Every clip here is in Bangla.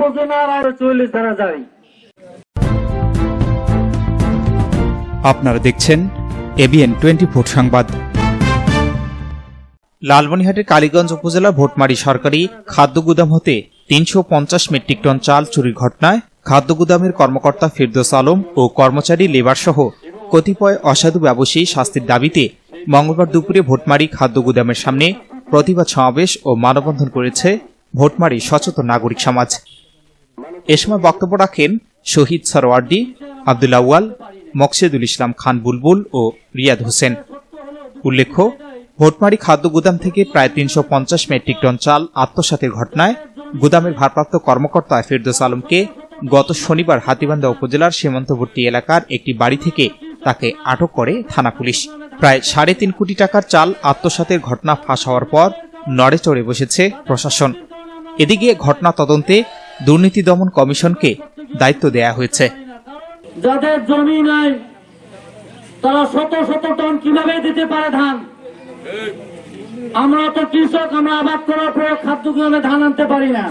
বোঝে না আর চল্লিশ ধারা যায় আপনারা দেখছেন এবিএন টোয়েন্টি ফোর সংবাদ। লালমনিহাটের কালীগঞ্জ উপজেলা ভোটমারি সরকারি খাদ্য গুদাম হতে তিনশো পঞ্চাশ মেট্রিক টন চাল চুরির ঘটনায় খাদ্য গুদামের কর্মকর্তা ফিরদোস আলম ও কর্মচারী লেবার সহ কতিপয় অসাধু ব্যবসায়ী শাস্তির দাবিতে মঙ্গলবার দুপুরে ভোটমারি খাদ্য গুদামের সামনে প্রতিবাদ সমাবেশ ও মানববন্ধন করেছে ভোটমারি সচেতন নাগরিক সমাজ। এ সময় বক্তব্য রাখেন শহীদ সরওয়ার্দি আব্দুল আউয়াল, মকসেদুল ইসলাম খান বুলবুল ও রিয়াদ হোসেন। উল্লেখ্য, ভোটমারি খাদ্য গুদাম থেকে প্রায় তিনশো পঞ্চাশ মেট্রিক টন চাল আত্মসাতের ঘটনায় গুদামের ভারপ্রাপ্ত কর্মকর্তা ফিরদোস আলমকে গত শনিবার হাতিবান্ধা উপজেলার সীমান্তবর্তী এলাকার একটি বাড়ি থেকে তাকে আটক করে থানা পুলিশ। প্রায় সাড়ে তিন কোটি টাকার চাল আত্মসাতের ঘটনা ফাঁস হওয়ার পর নড়ে চড়ে বসেছে প্রশাসন। এদিকে ঘটনা তদন্তে দুর্নীতি দমন কমিশনকে দায়িত্ব দেয়া হয়েছে। যাদের জমি নাই, তারা শত শত টন কীভাবে দিতে পারে ধান? আমরা তো কৃষক, আমরা আবাদ করার পরে খাদ্য গ্রামে ধান আনতে পারি না।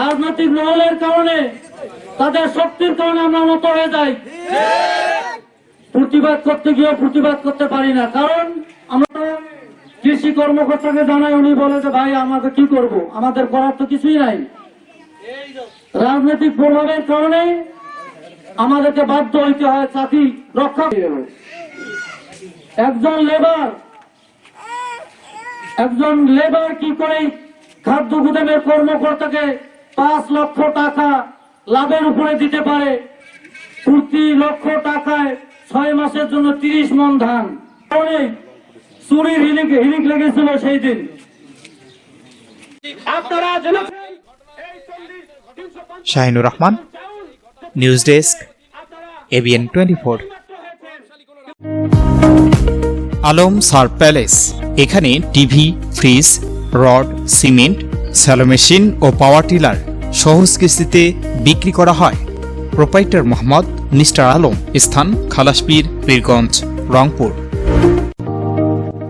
রাজনৈতিক মহলের কারণে, তাদের শক্তির কারণে আমরা মতো হয়ে যাই। প্রতিবাদ করতে গিয়ে প্রতিবাদ করতে পারি না। কারণ কৃষি কর্মকর্তাকে জানাই উনি বলে যে, ভাই, আমাকে কি করব? আমাদের করার তো কিছুই নাই। রাজনৈতিক প্রভাবের কারণে আমাদেরকে বাধ্য হইতে হয় চাকরি রক্ষা একজন লেবার একজন লেবার কি করে খাদ্য গুদামের কর্মকর্তাকে পাঁচ লক্ষ টাকা লাভের উপরে দিতে পারে? প্রতি লক্ষ টাকায় ছয় মাসের জন্য তিরিশ মন ধান। চুরির হিলিক হিলিক লেগেছিল সেই দিন আপনারা Shahinur Rahman news desk ABN twenty four. Alam সার প্যালেস এখানে TV fridge rod cement shallow machine ও পাওয়ার টিলার সহজ কিস্তিতে বিক্রি করা হয়। প্রোপাইটার মোহাম্মদ মিস্টার আলম স্থান Khalaspir Pirganj Rangpur.